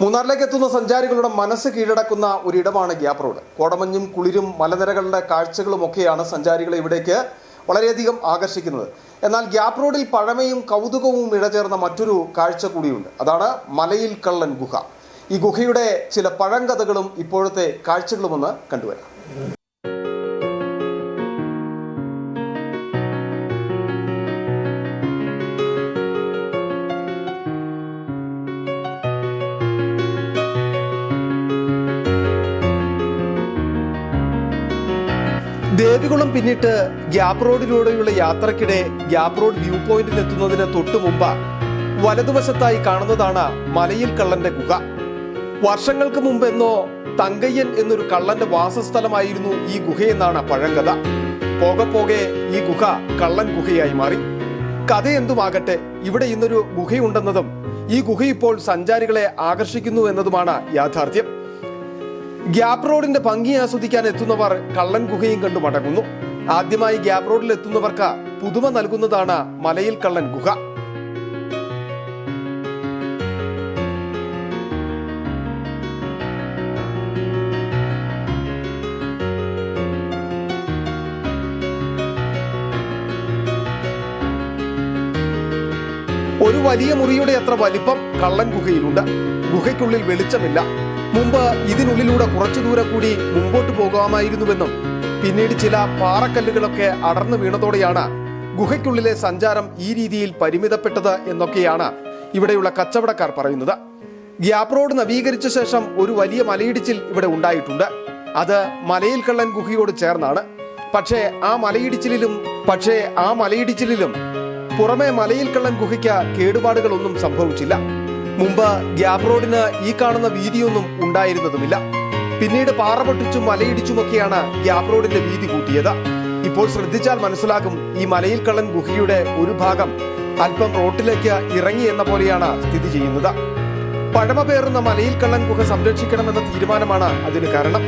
മൂന്നാറിലേക്ക് എത്തുന്ന സഞ്ചാരികളുടെ മനസ്സ് കീഴടക്കുന്ന ഒരിടമാണ് ഗ്യാപ് റോഡ്. കോടമഞ്ഞും കുളിരും മലനിരകളുടെ കാഴ്ചകളും ഒക്കെയാണ് സഞ്ചാരികളെ ഇവിടേക്ക് വളരെയധികം ആകർഷിക്കുന്നത്. എന്നാൽ ഗ്യാപ് റോഡിൽ പഴമയും കൗതുകവും ഇഴചേർന്ന മറ്റൊരു കാഴ്ച കൂടിയുണ്ട്. അതാണ് മലയിൽ കള്ളൻ ഗുഹ. ഈ ഗുഹയുടെ ചില പഴങ്കഥകളും ഇപ്പോഴത്തെ കാഴ്ചകളുമൊന്ന് കണ്ടുവരാം. ദേവികുളം പിന്നിട്ട് ഗ്യാപ് റോഡിലൂടെയുള്ള യാത്രക്കിടെ ഗ്യാപ് റോഡ് വ്യൂ പോയിന്റിൽ എത്തുന്നതിന് തൊട്ടു മുമ്പ് വലതുവശത്തായി കാണുന്നതാണ് മലയിൽ കള്ളന്റെ ഗുഹ. വർഷങ്ങൾക്ക് മുമ്പെന്നോ തങ്കയ്യൻ എന്നൊരു കള്ളന്റെ വാസസ്ഥലമായിരുന്നു ഈ ഗുഹയെന്നാണ് പഴങ്കഥ. പോകെ പോകെ ഈ ഗുഹ കള്ളൻ ഗുഹയായി മാറി. കഥ എന്തുമാകട്ടെ ഇവിടെ ഇന്നൊരു ഗുഹയുണ്ടെന്നതും ഈ ഗുഹ ഇപ്പോൾ സഞ്ചാരികളെ ആകർഷിക്കുന്നു എന്നതുമാണ് യാഥാർത്ഥ്യം. ഗ്യാപ്പ് റോഡിന്റെ ഭംഗി ആസ്വദിക്കാൻ എത്തുന്നവർ കള്ളൻ ഗുഹയും കണ്ടു മടങ്ങുന്നു. ആദ്യമായി ഗ്യാപ് റോഡിൽ എത്തുന്നവർക്ക് പുതുമ നൽകുന്നതാണ് മലയിൽ കള്ളൻ ഗുഹ. ഒരു വലിയ മുറിയുടെ അത്ര വലിപ്പം കള്ളൻ ഗുഹയിലുണ്ട്. ഗുഹയ്ക്കുള്ളിൽ വെളിച്ചമില്ല. മുമ്പ് ഇതിനുള്ളിലൂടെ കുറച്ചു ദൂരെ കൂടി മുമ്പോട്ട് പോകാമായിരുന്നുവെന്നും പിന്നീട് ചില പാറക്കല്ലുകളൊക്കെ അടർന്നു വീണതോടെയാണ് ഗുഹയ്ക്കുള്ളിലെ സഞ്ചാരം ഈ രീതിയിൽ പരിമിതപ്പെട്ടത് എന്നൊക്കെയാണ് ഇവിടെയുള്ള കച്ചവടക്കാർ പറയുന്നത്. ഗ്യാപ് റോഡ് നവീകരിച്ച ശേഷം ഒരു വലിയ മലയിടിച്ചിൽ ഇവിടെ ഉണ്ടായിട്ടുണ്ട്. അത് മലയിൽ കള്ളൻ ഗുഹയോട് ചേർന്നാണ്. പക്ഷേ ആ മലയിടിച്ചിലും പക്ഷേ ആ മലയിടിച്ചിലും പുറമെ മലയിൽ കള്ളൻ ഗുഹയ്ക്ക് കേടുപാടുകളൊന്നും സംഭവിച്ചില്ല. മുമ്പ് ഗ്യാപ് റോഡിന് ഈ കാണുന്ന വീതിയൊന്നും ഉണ്ടായിരുന്നതുമില്ല. പിന്നീട് പാറ പൊട്ടിച്ചും മലയിടിച്ചുമൊക്കെയാണ് ഗ്യാപ് റോഡിന്റെ വീതി കൂട്ടിയത്. ഇപ്പോൾ ശ്രദ്ധിച്ചാൽ മനസ്സിലാകും ഈ മലയിൽ കള്ളൻ ഗുഹയുടെ ഒരു ഭാഗം അല്പം റോട്ടിലേക്ക് ഇറങ്ങി എന്ന പോലെയാണ് സ്ഥിതി ചെയ്യുന്നത്. പഴമ പേറുന്ന മലയിൽ കള്ളൻ ഗുഹ സംരക്ഷിക്കണമെന്ന തീരുമാനമാണ് അതിന് കാരണം.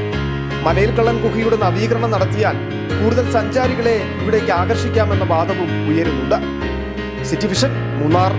മലയിൽ കള്ളൻ ഗുഹയുടെ നവീകരണം നടത്തിയാൽ കൂടുതൽ സഞ്ചാരികളെ ഇവിടേക്ക് ആകർഷിക്കാമെന്ന വാദവും ഉയരുന്നുണ്ട്. City vision Munnar.